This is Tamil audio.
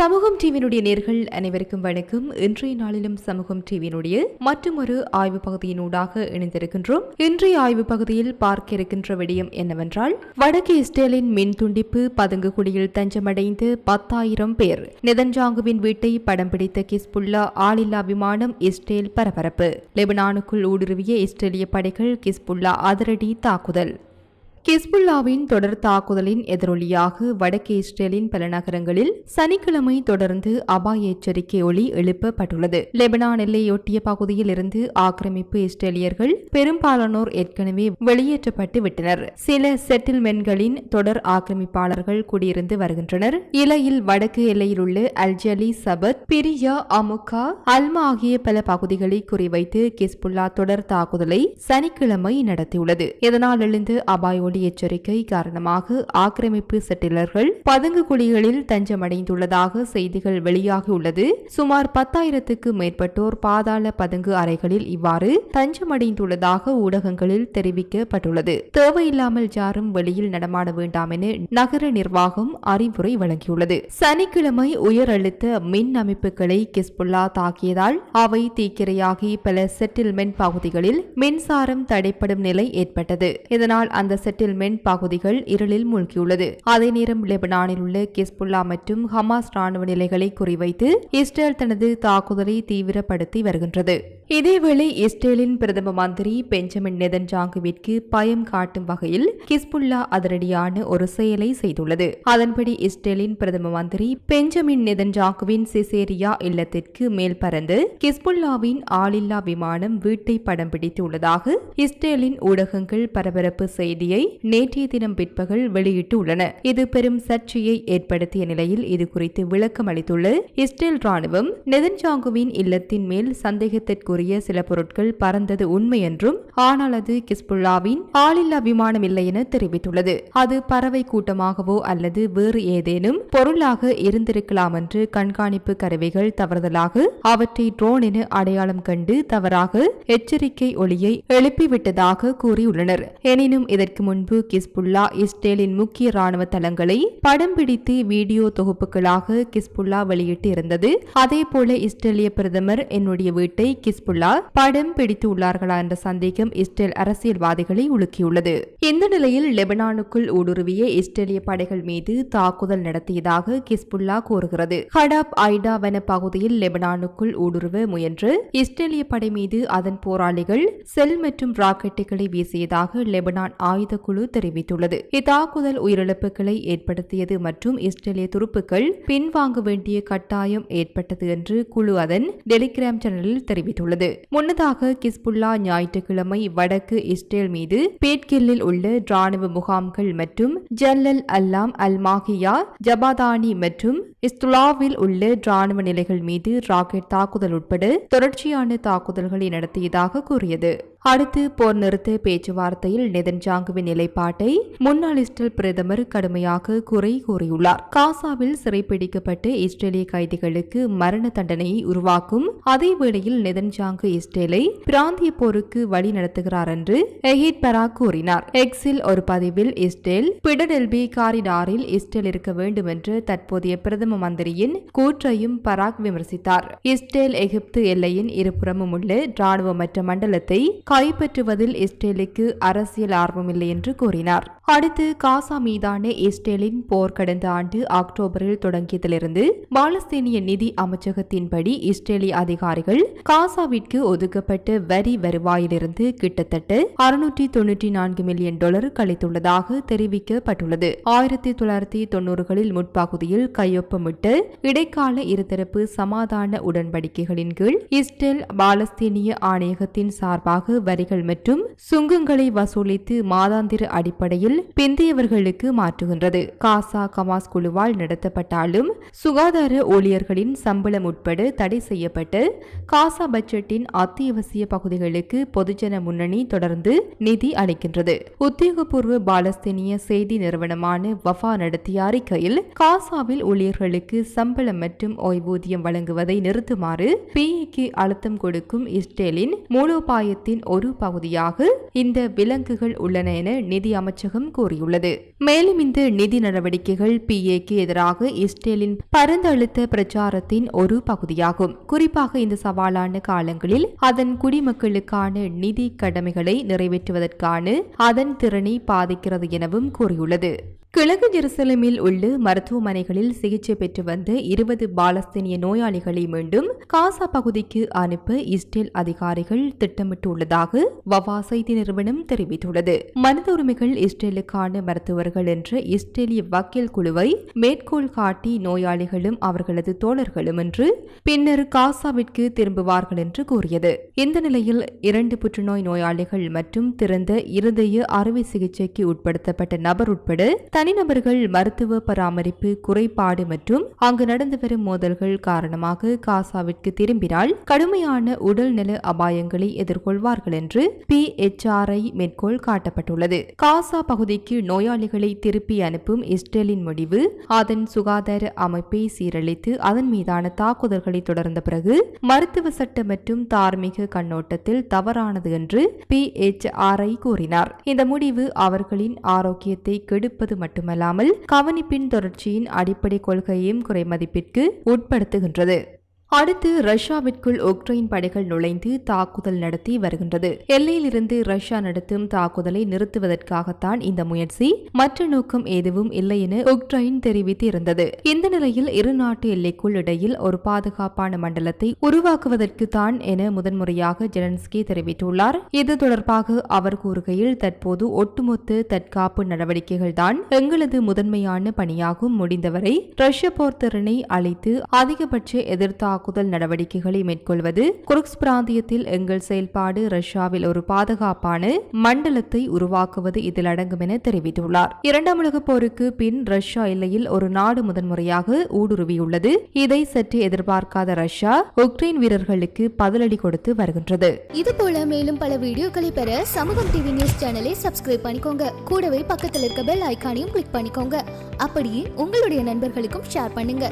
சமூகம் டிவியினுடைய நேர்கள் அனைவருக்கும் வணக்கம். இன்றைய நாளிலும் சமூகம் டிவியினுடைய மற்றும் ஒரு ஆய்வு பகுதியினூடாக இணைந்திருக்கின்றோம். இன்றைய ஆய்வு பகுதியில் பார்க்க இருக்கின்ற விடயம் என்னவென்றால் வடக்கு இஸ்ரேலின் மின் துண்டிப்பு பதுங்குகுடியில் தஞ்சமடைந்து பத்தாயிரம் பேர் நெதன்ஜாங்குவின் வீட்டை படம் பிடித்த கிஸ்புல்லா ஆளில்லா விமானம் இஸ்ரேல் பரபரப்பு. லெபனானுக்குள் ஊடுருவிய இஸ்ரேலிய படைகள் கிஸ்புல்லா அதிரடி தாக்குதல். கிஸ்புல்லாவின் தொடர் தாக்குதலின் எதிரொலியாக வடக்கு இஸ்ரேலின் பல நகரங்களில் சனிக்கிழமை தொடர்ந்து அபாய எச்சரிக்கை ஒளி எழுப்பப்பட்டுள்ளது. லெபனான் எல்லையொட்டிய பகுதியில் இருந்து ஆக்கிரமிப்பு இஸ்ரேலியர்கள் பெரும்பாலானோர் ஏற்கனவே வெளியேற்றப்பட்டு விட்டனர். சில செட்டில்மென்ட்களின் தொடர் ஆக்கிரமிப்பாளர்கள் குடியிருந்து வருகின்றனர். இலையில் வடக்கு எல்லையில் உள்ள அல்ஜலி சபத் பிரியா அமுகா அல்மா ஆகிய பல பகுதிகளை குறிவைத்து கிஸ்புல்லா தொடர் தாக்குதலை சனிக்கிழமை நடத்தியுள்ளது. இதனால் எழுந்து அபாய வானொலி எச்சரிக்கை காரணமாக ஆக்கிரமிப்பு செட்டிலர்கள் பதுங்கு குழிகளில் தஞ்சமடைந்துள்ளதாக செய்திகள் வெளியாகியுள்ளது. சுமார் பத்தாயிரத்துக்கு மேற்பட்டோர் பாதாள பதுங்கு அறைகளில் இவ்வாறு தஞ்சமடைந்துள்ளதாக ஊடகங்களில் தெரிவிக்கப்பட்டுள்ளது. தேவையில்லாமல் யாரும் வெளியில் நடமாட வேண்டாம் என நகர நிர்வாகம் அறிவுரை வழங்கியுள்ளது. சனிக்கிழமை உயர் அழுத்த மின் அமைப்புகளை கிஸ்புல்லா தாக்கியதால் அவை தீக்கிரையாகி பல செட்டில்மெண்ட் பகுதிகளில் மின்சாரம் தடைப்படும் நிலை ஏற்பட்டது. இதனால் அந்த செட்டில் செட்டில்மெண்ட் பகுதிகள் இருளில் மூழ்கியுள்ளது. அதே நேரம் லெபனானில் உள்ள கிஸ்புல்லா மற்றும் ஹமாஸ் ராணுவ நிலைகளை குறிவைத்து இஸ்ரேல் தனது தாக்குதலை தீவிரப்படுத்தி வருகின்றது. இதேவேளை இஸ்ரேலின் பிரதம மந்திரி பெஞ்சமின் நெதன்ஜாங்குவிற்கு பயம் காட்டும் வகையில் கிஸ்புல்லா அதிரடியான ஒரு செயலை செய்துள்ளது. அதன்படி இஸ்ரேலின் பிரதம மந்திரி பெஞ்சமின் நெதன்ஜாங்குவின் சிசேரியா இல்லத்திற்கு மேல் பறந்து கிஸ்புல்லாவின் ஆளில்லா விமானம் வீட்டை படம் பிடித்துள்ளதாக இஸ்ரேலின் ஊடகங்கள் பரபரப்பு செய்தியை நேற்றைய தினம் பிற்பகல் வெளியிட்டுள்ளன. இது பெரும் சர்ச்சையை ஏற்படுத்திய நிலையில் இது குறித்து விளக்கம் அளித்துள்ள இஸ்ரேல் ராணுவம் நெதன்ஜாங்குவின் இல்லத்தின் மேல் சந்தேகத்திற்குரிய சில பொருட்கள் பறந்தது உண்மை என்றும் ஆனால் அது கிஸ்புல்லாவின் ஆளில்லா விமானம் இல்லை என தெரிவித்துள்ளது. அது பறவை கூட்டமாகவோ அல்லது வேறு ஏதேனும் பொருளாக இருந்திருக்கலாம் என்று கண்காணிப்பு கருவிகள் தவறுதலாக அவற்றை ட்ரோன் என அடையாளம் கண்டு தவறாக எச்சரிக்கை ஒளியை எழுப்பிவிட்டதாக கூறியுள்ளனர். எனினும் இதற்கு முன் முன்பு கிஸ்புல்லா இஸ்ரேலின் முக்கிய ராணுவ தளங்களை படம் பிடித்து வீடியோ தொகுப்புகளாக கிஸ்புல்லா வெளியிட்டு இருந்தது அதே போல இஸ்ரேலிய பிரதமர் என்னுடைய வீட்டை கிஸ்புல்லா படம் பிடித்து உள்ளார்களா என்ற சந்தேகம் இஸ்ரேல் அரசியல்வாதிகளை உலுக்கியுள்ளது. இந்த நிலையில் லெபனானுக்குள் ஊடுருவிய இஸ்ரேலிய படைகள் மீது தாக்குதல் நடத்தியதாக கிஸ்புல்லா கூறுகிறது. ஹடாப் ஐடா வன பகுதியில் லெபனானுக்குள் ஊடுருவ முயன்று இஸ்ரேலிய படை மீது அதன் போராளிகள் செல் மற்றும் ராக்கெட்டுகளை வீசியதாக லெபனான் ஆயுத குழு தெரிவித்துள்ளது. இத்தாக்குதல் உயிரிழப்புகளை ஏற்படுத்தியது மற்றும் இஸ்ரேலிய துருப்புக்கள் பின்வாங்க வேண்டிய கட்டாயம் ஏற்பட்டது என்று குழு அதன் டெலிகிராம் சேனலில் தெரிவித்துள்ளது. முன்னதாக கிஸ்புல்லா ஞாயிற்றுக்கிழமை வடக்கு இஸ்ரேல் மீது பேட்கில்லில் உள்ள ராணுவ முகாம்கள் மற்றும் ஜல்லல் அல்லாம் அல் மாஹியா ஜபாதானி மற்றும் இஸ்துலாவில் உள்ள ராணுவ நிலைகள் மீது ராக்கெட் தாக்குதல் உட்பட தொடர்ச்சியான தாக்குதல்களை நடத்தியதாக கூறியது. அடுத்து போர் நிறுத்த பேச்சுவார்த்தையில் நெதன்ஜாங்குவின் நிலைப்பாட்டை முன்னாள் இஸ்ரேல் பிரதமர் கடுமையாக குறை கூறியுள்ளார். காசாவில் சிறைப்பிடிக்கப்பட்ட இஸ்ரேலிய கைதிகளுக்கு மரண தண்டனையை உருவாக்கும் அதே வேளையில் நெதன்ஜாங்கு இஸ்ரேலை பிராந்திய போருக்கு வழி நடத்துகிறார் என்று எஹித் பராக் கூறினார். எக்ஸில் ஒரு பதிவில் இஸ்ரேல் பிடடெல்பி காரிடாரில் இஸ்ரேல் இருக்க வேண்டும் என்று தற்போதைய பிரதம மந்திரியின் கூற்றையும் பராக் விமர்சித்தார். இஸ்ரேல் எகிப்து எல்லையின் இருபுறமும் உள்ள ராணுவமற்ற மண்டலத்தை கைப்பற்றுவதில் இஸ்ரேலுக்கு அரசியல் ஆர்வமில்லை என்று கூறினார். அடுத்து காசா மீதான இஸ்ரேலின் போர் கடந்த ஆண்டு அக்டோபரில் தொடங்கியதிலிருந்து பாலஸ்தீனிய நிதி அமைச்சகத்தின்படி இஸ்ரேலிய அதிகாரிகள் காசாவிற்கு ஒதுக்கப்பட்ட வரி வருவாயிலிருந்து கிட்டத்தட்ட அறுநூற்றி தொன்னூற்றி நான்கு மில்லியன் டாலர் கழித்துள்ளதாக தெரிவிக்கப்பட்டுள்ளது. ஆயிரத்தி தொள்ளாயிரத்தி தொன்னூறுகளில் முற்பகுதியில் கையொப்பமிட்டு இடைக்கால இருதரப்பு சமாதான உடன்படிக்கைகளின் கீழ் இஸ்ரேல் பாலஸ்தீனிய ஆணையகத்தின் சார்பாக வரிகள் மற்றும் சுங்கங்களை வசூலித்து மாதாந்திர அடிப்படையில் பிந்தியவர்களுக்கு மாற்றுகின்றது. காசா கமாஸ் குழுவால் நடத்தப்பட்டாலும் சுகாதார ஊழியர்களின் சம்பளம் உட்பட தடை செய்யப்பட்டு காசா பட்ஜெட்டின் அத்தியாவசிய பகுதிகளுக்கு பொதுஜன முன்னணி தொடர்ந்து நிதி அளிக்கின்றது. உத்தியோகபூர்வ பாலஸ்தீனிய செய்தி நிறுவனமான வஃபா நடத்திய அறிக்கையில் காசாவில் ஊழியர்களுக்கு சம்பளம் மற்றும் ஓய்வூதியம் வழங்குவதை நிறுத்துமாறு பிஏக்கு அழுத்தம் கொடுக்கும் இஸ்ரேலின் மூலோபாயத்தின் ஒரு பகுதியாக இந்த விலங்குகள் உள்ளன என நிதி அமைச்சகம் அமைச்சகம் கூறியுள்ளது. மேலும் இந்த நிதி நடவடிக்கைகள் பிஏக்கு எதிராக இஸ்ரேலின் பரந்த அழுத்த பிரச்சாரத்தின் ஒரு பகுதியாகும். குறிப்பாக இந்த சவாலான காலங்களில் அதன் குடிமக்களுக்கான நிதி கடமைகளை நிறைவேற்றுவதற்கான அதன் திறனை பாதிக்கிறது எனவும் கூறியுள்ளது. கிழக்கு ஜெருசலேமில் உள்ள மருத்துவமனைகளில் சிகிச்சை பெற்று வந்த இருபது பாலஸ்தீனிய நோயாளிகளை மீண்டும் காசா பகுதிக்கு அனுப்ப இஸ்ரேல் அதிகாரிகள் திட்டமிட்டுள்ளதாக வவா செய்தி நிறுவனம் தெரிவித்துள்ளது. மனித உரிமைகள் இஸ்ரேலுக்கான மருத்துவர்கள் என்ற இஸ்ரேலிய வக்கீல் குழுவை மேற்கோள் காட்டி நோயாளிகளும் அவர்களது தோழர்களும் என்று பின்னர் காசாவிற்கு திரும்புவார்கள் என்று கூறியது. இந்த நிலையில் இரண்டு புற்றுநோய் நோயாளிகள் மற்றும் திறந்த இருதய அறுவை சிகிச்சைக்கு உட்படுத்தப்பட்ட நபர் உட்பட தனிநபர்கள் மருத்துவ பராமரிப்பு குறைபாடு மற்றும் அங்கு நடந்து வரும் மோதல்கள் காரணமாக காசாவிற்கு திரும்பினால் கடுமையான உடல்நல அபாயங்களை எதிர்கொள்வார்கள் என்று பி எச்ஆர்ஐ மேற்கோள் காட்டப்பட்டுள்ளது. காசா பகுதிக்கு நோயாளிகளை திருப்பி அனுப்பும் இஸ்ரேலின் முடிவு அதன் சுகாதார அமைப்பை சீரழித்து அதன் மீதான தாக்குதல்களை தொடர்ந்த பிறகு மருத்துவ சட்ட மற்றும் தார்மீக கண்ணோட்டத்தில் தவறானது என்று பி எச்ஆர்ஐ கூறினார். இந்த முடிவு அவர்களின் ஆரோக்கியத்தை கெடுப்பது மட்டும் மட்டுமல்லாமல் கவனிப்பின் தொடர்ச்சியின் அடிப்படை கொள்கையையும் குறைமதிப்பிற்கு உட்படுத்துகின்றது. அடுத்து ரஷ்யாவிற்குள் உக்ரைன் படைகள் நுழைந்து தாக்குதல் நடத்தி வருகின்றது. எல்லையிலிருந்து ரஷ்யா நடத்தும் தாக்குதலை நிறுத்துவதற்காகத்தான் இந்த முயற்சி. மற்ற நோக்கம் எதுவும் இல்லை என உக்ரைன் தெரிவித்து இருந்தது இந்த நிலையில் இரு நாட்டு எல்லைக்குள் இடையில் ஒரு பாதுகாப்பான மண்டலத்தை உருவாக்குவதற்கு தான் என முதன்முறையாக ஜெலன்ஸ்கி தெரிவித்துள்ளார். இது தொடர்பாக அவர் கூறுகையில் தற்போது ஒட்டுமொத்த தற்காப்பு நடவடிக்கைகள் தான் எங்களது முதன்மையான பணியாகும் முடிந்தவரை ரஷ்ய போர் திறனை அளித்து அதிகபட்ச தாக்குதல் நடவடிக்கைகளை மேற்கொள்வது. குருக்ஸ் பிராந்தியத்தில் எங்கள் செயல்பாடு ரஷ்யாவில் ஒரு பாதுகாப்பான மண்டலத்தை உருவாக்குவது இதில் அடங்கும் என தெரிவித்துள்ளார். இரண்டாம் உலக போருக்கு பின் ரஷ்யா எல்லையில் ஒரு நாடு முதன்முறையாக ஊடுருவியுள்ளது. இதை சற்று எதிர்பார்க்காத ரஷ்யா உக்ரைன் வீரர்களுக்கு பதிலடி கொடுத்து வருகின்றது. இது போல மேலும் பல வீடியோக்களை பெற சமூகம் டிவி நியூஸ் சேனலை சப்ஸ்கிரைப் பண்ணிக்கோங்க. கூடவே பக்கத்தில் இருக்க பெல் ஐகானையும் கிளிக் பண்ணிக்கோங்க. அப்படியே உங்களுடைய நண்பர்களுக்கும் ஷேர் பண்ணுங்க.